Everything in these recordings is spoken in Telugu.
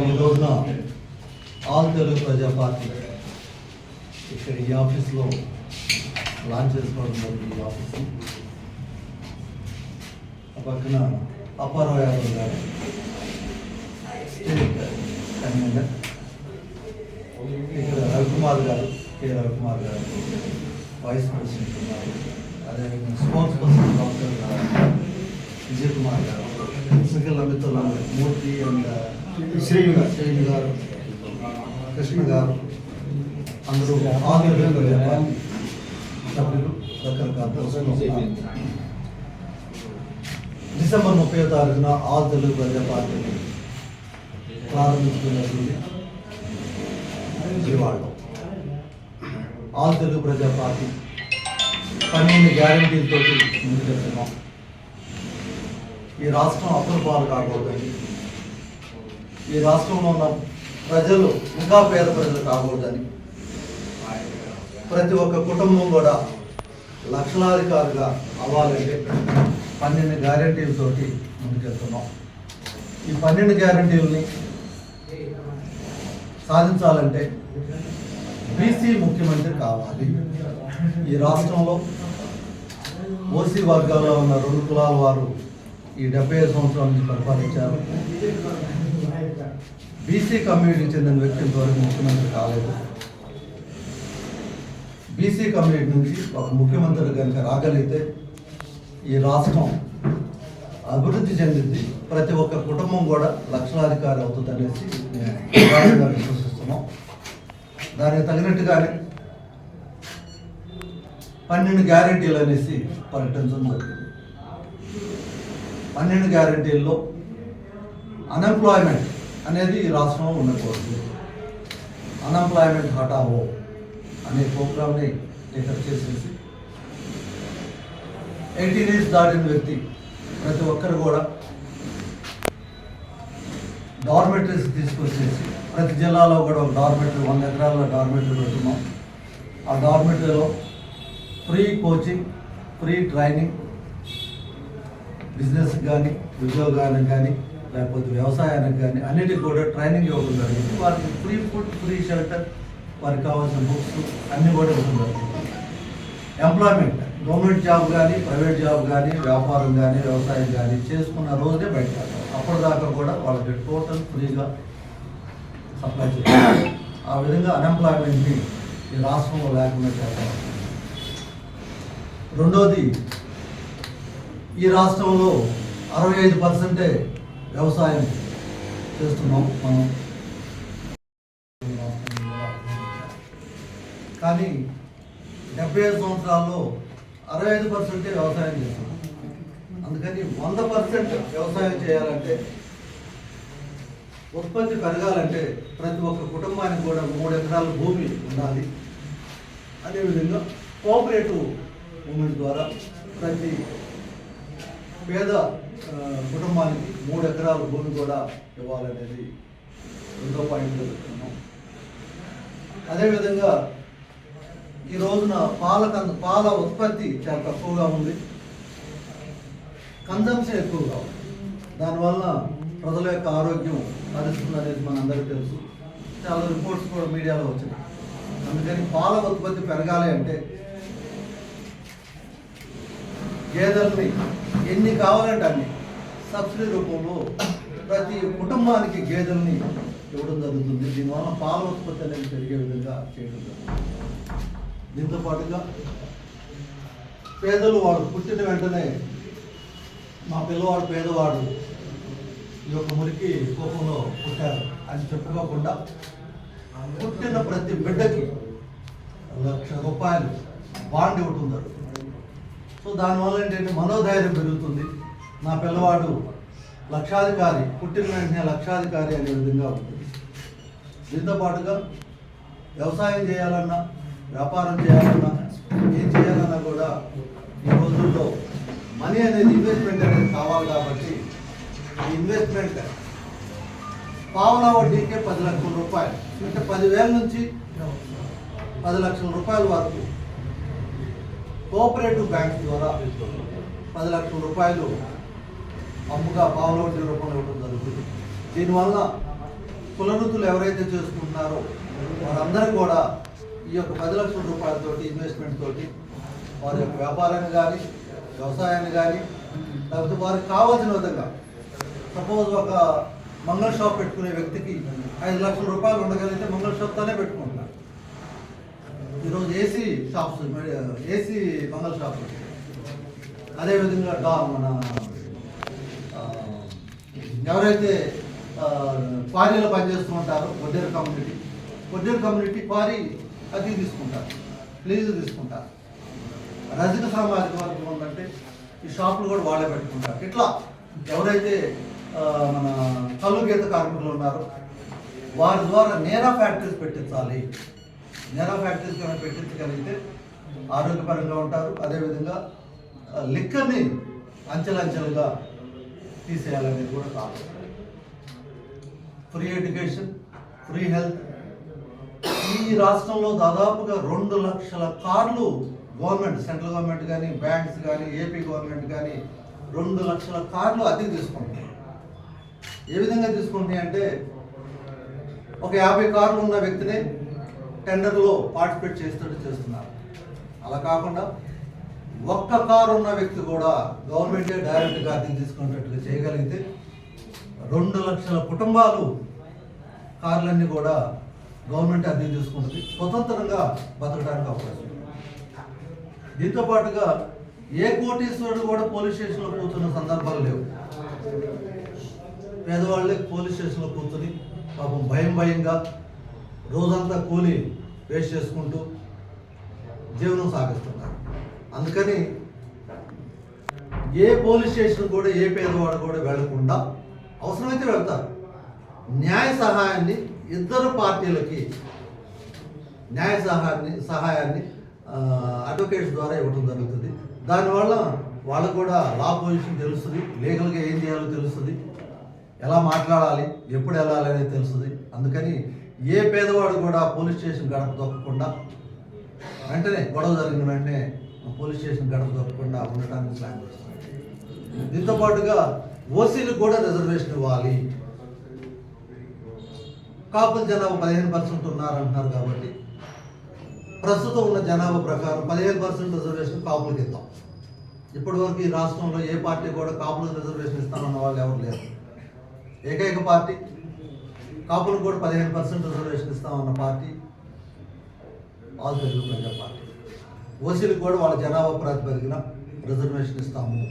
ఈ రోజున ఆల్ తెలుగు ప్రజా పార్టీ ఇక్కడ ఈ ఆఫీస్లో లాంచ్ చేసుకోవడం జరిగింది ఈ office ఆ పక్కన అప్పారావు యాదవ్ గారు స్టేట్ కన్వీనర్ ఇక్కడ రవికుమార్ గారు కె రవికుమార్ గారు వైస్ ప్రెసిడెంట్ ఉన్నారు అదేవిధంగా sports person doctor Vijay Kumar garu మిగిలిన మిత్రులు మూర్తి అండ్ శ్రీను గారు శ్రీను గారు కృష్ణ గారు అందరూ ఆంధ్రప్రదేశ్ వ్యాపారి సభ్యులు రకరకాల దర్శకులు ఉన్నారు. డిసెంబర్ ముప్పై తారీఖున ఆల్ తెలుగు ప్రజా పార్టీని ప్రారంభించుకున్నటువంటి విజయవాడలో ఆల్ తెలుగు ప్రజా పార్టీ పన్నెండు గ్యారంటీలతో ముందుకెళ్తున్నాం ఈ రాష్ట్రం అప్పుల పాలు కాకూడదని ఈ రాష్ట్రంలో ఉన్న ప్రజలు ఇంకా పేద ప్రజలు కాకూడదని ప్రతి ఒక్క కుటుంబం కూడా లక్షలాధికారుగా అవ్వాలంటే పన్నెండు గ్యారంటీలతోటి ముందుకెళ్తున్నాం ఈ పన్నెండు గ్యారంటీలని సాధించాలంటే బీసీ ముఖ్యమంత్రి కావాలి. ఈ రాష్ట్రంలో ఓసీ వర్గాల్లో ఉన్న రెండు కులాల వారు ఈ డెబ్బై ఐదు సంవత్సరాల నుంచి పరిపాలించారు. బీసీ కమ్యూనిటీకి చెందిన వ్యక్తి ఇంతవరకు ముఖ్యమంత్రి కాలేదు. బీసీ కమ్యూనిటీ నుంచి ఒక ముఖ్యమంత్రి కనుక రాగలిగితే ఈ రాష్ట్రం అభివృద్ధి చెందింది. ప్రతి ఒక్క కుటుంబం కూడా లక్షలాధికారి అవుతుంది అనేసి మేము విశ్వసిస్తున్నాం. దానికి తగినట్టుగానే పన్నెండు గ్యారెంటీలు అనేసి ప్రకటించడం జరిగింది. పన్నెండు గ్యారెంటీల్లో అన్ఎంప్లాయ్మెంట్ అనేది ఈ రాష్ట్రంలో ఉండకూడదు. అన్ఎంప్లాయ్మెంట్ హటావో అనే ప్రోగ్రామ్ని టేకప్ చేసేసి ఎయిటీన్ ఇయర్స్ దాటిన వ్యక్తి ప్రతి ఒక్కరు కూడా డార్మెటరీస్ తీసుకొచ్చేసి ప్రతి జిల్లాలో కూడా ఒక డార్మెటరీ వంద ఎకరాల డార్మెటరీ పెడుతున్నాం. ఆ డార్మెటరీలో free coaching free training business కానీ ఉద్యోగానికి కానీ లేకపోతే వ్యవసాయానికి కానీ అన్నిటికి కూడా ట్రైనింగ్ ఇవ్వడం జరిగింది. వారికి ఫ్రీ ఫుడ్ ఫ్రీ షెల్టర్ వారికి కావాల్సిన బుక్స్ అన్నీ కూడా ఇవ్వడం జరిగింది. ఎంప్లాయ్మెంట్ గవర్నమెంట్ జాబ్ కానీ ప్రైవేట్ జాబ్ కానీ వ్యాపారం కానీ వ్యవసాయం కానీ చేసుకున్న రోజునే బయట అప్పటిదాకా కూడా వాళ్ళకి టోటల్ ఫ్రీగా సప్లై చేయాలి ఆ విధంగా అన్ఎంప్లాయ్మెంట్ని ఈ రాష్ట్రంలో లేకుండా చేద్దాం రెండోది ఈ రాష్ట్రంలో అరవై ఐదు పర్సెంటే వ్యవసాయం చేస్తున్నాం మనం. కానీ డెబ్బై ఐదు సంవత్సరాల్లో అరవై ఐదు పర్సెంటే వ్యవసాయం చేస్తున్నాం అందుకని వంద పర్సెంట్ వ్యవసాయం చేయాలంటే ఉత్పత్తి పెరగాలంటే ప్రతి ఒక్క కుటుంబానికి కూడా మూడు ఎకరాల భూమి ఉండాలి. అదేవిధంగా కోఆపరేటివ్ మూమెంట్ ద్వారా ప్రతి పేద కుటుంబానికి మూడు ఎకరాల భూమి కూడా ఇవ్వాలనేది రెండో పాయింట్లో చెప్తున్నాం. అదేవిధంగా ఈ రోజున పాల కంద పాల ఉత్పత్తి చాలా తక్కువగా ఉంది. కన్జంప్షన్ ఎక్కువగా ఉంది. దానివల్ల ప్రజల యొక్క ఆరోగ్యం హరిస్తుంది అనేది మనందరికీ తెలుసు. చాలా రిపోర్ట్స్ కూడా మీడియాలో వచ్చినాయి. అందుకని పాల ఉత్పత్తి పెరగాలి అంటే గేదెల్ని ఎన్ని కావాలంటే అన్ని సబ్సిడీ రూపంలో ప్రతి కుటుంబానికి గేదెల్ని ఇవ్వడం జరుగుతుంది. దీనివల్ల పాల ఉత్పత్తి అనేది పెరిగే విధంగా చేయడం జరుగుతుంది. దీంతో పాటుగా పేదలు వాడు పుట్టిన వెంటనే మా పిల్లవాడు పేదవాడు ఈ యొక్క మురికి కోపంలో పుట్టారు అని చెప్పుకోకుండా పుట్టిన ప్రతి బిడ్డకి లక్ష రూపాయలు బాండ్ ఇవ్వటం సో దానివల్ల ఏంటంటే మనోధైర్యం పెరుగుతుంది. నా పిల్లవాడు లక్షాధికారి పుట్టిన వెంటనే లక్షాధికారి అనే విధంగా ఉంటుంది. దీంతో పాటుగా వ్యవసాయం చేయాలన్నా వ్యాపారం చేయాలన్నా ఏం చేయాలన్నా కూడా ఈ రోజుల్లో మనీ అనేది ఇన్వెస్ట్మెంట్ అనేది కావాలి కాబట్టి ఈ ఇన్వెస్ట్మెంట్ పావలా వడ్డీకే పది లక్షల రూపాయలు. అంటే పదివేల నుంచి పది లక్షల రూపాయల వరకు కోఆపరేటివ్ బ్యాంక్ ద్వారా పది లక్షల రూపాయలు అమ్ముగా పావుల వడ్డీ రూపంలో ఇవ్వడం జరుగుతుంది. దీనివల్ల కులవృత్తులు ఎవరైతే చేసుకుంటున్నారో వారందరూ కూడా ఈ యొక్క పది లక్షల రూపాయలతోటి ఇన్వెస్ట్మెంట్ తోటి వారి యొక్క వ్యాపారాన్ని కానీ వ్యవసాయాన్ని కానీ లేకపోతే వారికి కావాల్సిన విధంగా సపోజ్ ఒక మంగళ షాప్ పెట్టుకునే వ్యక్తికి ఐదు లక్షల రూపాయలు ఉండగలిగితే మంగళ షాప్తోనే పెట్టుకుంటున్నారు. ఈరోజు ఏసీ షాప్స్ ఏసీ మంగళ షాప్స్ అదేవిధంగా డా మన ఎవరైతే క్వారీలో పనిచేస్తూ ఉంటారో కొద్దిర కమ్యూనిటీ కొద్దిర కమ్యూనిటీ క్వారీ అది తీసుకుంటారు ప్లీజ్ తీసుకుంటారు రజక సామాజిక వర్గం ఉందంటే ఈ షాపులు కూడా వాళ్ళే పెట్టుకుంటారు. ఇట్లా ఎవరైతే మన కళ్ళు గీత కార్మికులు ఉన్నారో వారి ద్వారా నేరా ఫ్యాక్టరీస్ పెట్టించాలి. నేరా ఫ్యాక్టరీస్ కనుక పెట్టించగలిగితే ఆరోగ్యపరంగా ఉంటారు. అదేవిధంగా లిక్కర్ని అంచెలంచెలుగా తీసేయాలనేది కూడా కాదు ఫ్రీ ఎడ్యుకేషన్ ఫ్రీ హెల్త్ ఈ రాష్ట్రంలో దాదాపుగా రెండు లక్షల కార్లు గవర్నమెంట్ సెంట్రల్ గవర్నమెంట్ కానీ బ్యాంక్స్ కానీ ఏపీ గవర్నమెంట్ కానీ రెండు లక్షల కార్లు అద్దెకి తీసుకుంటాయి ఏ విధంగా తీసుకుంటాయి అంటే ఒక యాభై కార్లు ఉన్న వ్యక్తిని టెండర్లో పార్టిసిపేట్ చేస్తున్నట్టు చేస్తున్నారు. అలా కాకుండా ఒక్క కారు ఉన్న వ్యక్తి కూడా గవర్నమెంటే డైరెక్ట్గా అద్దెకి తీసుకునేటట్టుగా చేయగలిగితే రెండు లక్షల కుటుంబాలు కార్లన్నీ కూడా గవర్నమెంట్ అర్థం చేసుకుంటుంది. స్వతంత్రంగా బతకడానికి అవకాశం దీంతో పాటుగా ఏ కోటీశ్వరుడు కూడా పోలీస్ స్టేషన్లో కూర్చున్న సందర్భాలు లేవు. పేదవాళ్ళే పోలీస్ స్టేషన్లో కూర్చొని పాపం భయం భయంగా రోజంతా కూలి వేస్ట్ చేసుకుంటూ జీవనం సాగిస్తున్నారు. అందుకని ఏ పోలీస్ స్టేషన్ కూడా ఏ పేదవాడు కూడా వెళ్ళకుండా అవసరమైతే వెళ్తారు. న్యాయ సహాయాన్ని ఇద్దరు పార్టీలకి న్యాయ సహాయాన్ని సహాయాన్ని అడ్వకేట్స్ ద్వారా ఇవ్వడం జరుగుతుంది. దానివల్ల వాళ్ళకు కూడా లా పొజిషన్ తెలుస్తుంది లీగల్గా ఏం చేయాలో తెలుస్తుంది ఎలా మాట్లాడాలి ఎప్పుడు వెళ్ళాలి అనేది తెలుస్తుంది. అందుకని ఏ పేదవాడు కూడా పోలీస్ స్టేషన్ గడప తొక్కకుండా వెంటనే గొడవ జరిగిన వెంటనే పోలీస్ స్టేషన్ గడప తొక్కకుండా ఉండటానికి ప్లాన్ చేస్తున్నాం దీంతో పాటుగా ఓసీలకు కూడా రిజర్వేషన్ ఇవ్వాలి. కాపుల జనాభా పదిహేను పర్సెంట్ ఉన్నారంటున్నారు కాబట్టి ప్రస్తుతం ఉన్న జనాభా ప్రకారం పదిహేను పర్సెంట్ రిజర్వేషన్ కాపులకు ఇద్దాం ఇప్పటి వరకు ఈ రాష్ట్రంలో ఏ పార్టీ కూడా కాపులకు రిజర్వేషన్ ఇస్తామన్న వాళ్ళు ఎవరు లేరు. ఏకైక పార్టీ కాపులకు కూడా పదిహేను percent reservation ఇస్తామన్న party all Telugu Praja party. ఓసీలకు కూడా వాళ్ళ జనాభా ప్రాతిపదికన రిజర్వేషన్ ఇస్తాము.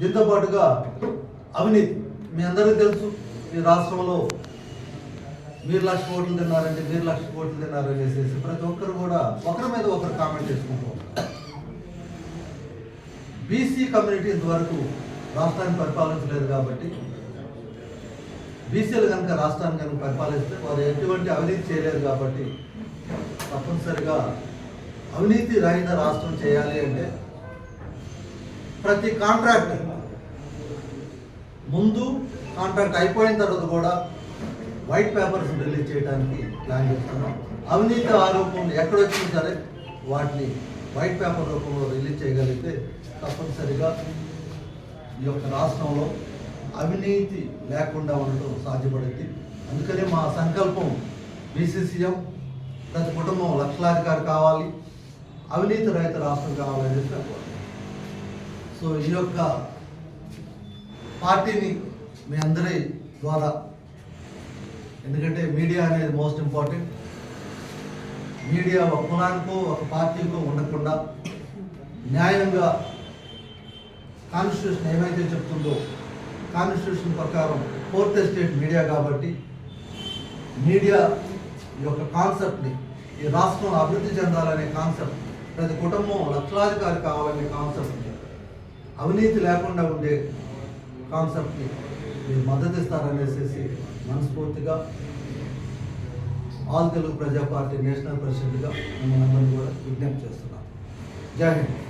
దీంతో పాటుగా అవినీతి. మీ అందరికీ తెలుసు ఈ రాష్ట్రంలో మీరు లక్ష కోట్లు తిన్నారంటే మీరు లక్ష కోట్లు తిన్నారు అనేసి ప్రతి ఒక్కరు కూడా ఒకరి మీద ఒకరు కామెంట్ చేసుకుంటూ బీసీ కమ్యూనిటీ ఇంతవరకు రాష్ట్రాన్ని పరిపాలించలేదు కాబట్టి బీసీలు కనుక రాష్ట్రాన్ని కనుక పరిపాలిస్తే వారు ఎటువంటి అవినీతి చేయలేదు కాబట్టి తప్పనిసరిగా అవినీతి రహిత రాష్ట్రం చేయాలి అంటే ప్రతి కాంట్రాక్ట్ ముందు కాంట్రాక్ట్ అయిపోయిన తర్వాత కూడా వైట్ పేపర్స్ రిలీజ్ చేయడానికి ప్లాన్ చేస్తున్నాం. అవినీతి ఆరోపణలు ఎక్కడొచ్చినా సరే వాటిని వైట్ పేపర్ రూపంలో రిలీజ్ చేయగలిగితే తప్పనిసరిగా ఈ యొక్క రాష్ట్రంలో అవినీతి లేకుండా ఉండటం సాధ్యపడింది అందుకనే మా సంకల్పం బీసీసీఎం ప్రతి కుటుంబం లక్షలాధికారి కావాలి అవినీతి రహిత రాష్ట్రం కావాలని చెప్పి సో ఈ యొక్క పార్టీని మీ అందరి ద్వారా. ఎందుకంటే మీడియా అనేది మోస్ట్ ఇంపార్టెంట్. మీడియా ఒక కులానికో ఒక పార్టీకో ఉండకుండా న్యాయంగా కాన్స్టిట్యూషన్ ఏమైతే చెప్తుందో కాన్స్టిట్యూషన్ ప్రకారం ఫోర్త్ ఎస్టేట్ మీడియా కాబట్టి మీడియా యొక్క కాన్సెప్ట్ని ఈ రాష్ట్రం అభివృద్ధి చెందాలనే కాన్సెప్ట్ ప్రతి కుటుంబం లక్షలాధికారి కావాలనే కాన్సెప్ట్ని అవినీతి లేకుండా ఉండే కాన్సెప్ట్కి మీరు మద్దతు ఇస్తారనేసి మనస్ఫూర్తిగా all Telugu Praja party national ప్రెసిడెంట్గా మిమ్మల్ని అందరినీ కూడా విజ్ఞప్తి చేస్తున్నాను. జై హింద్.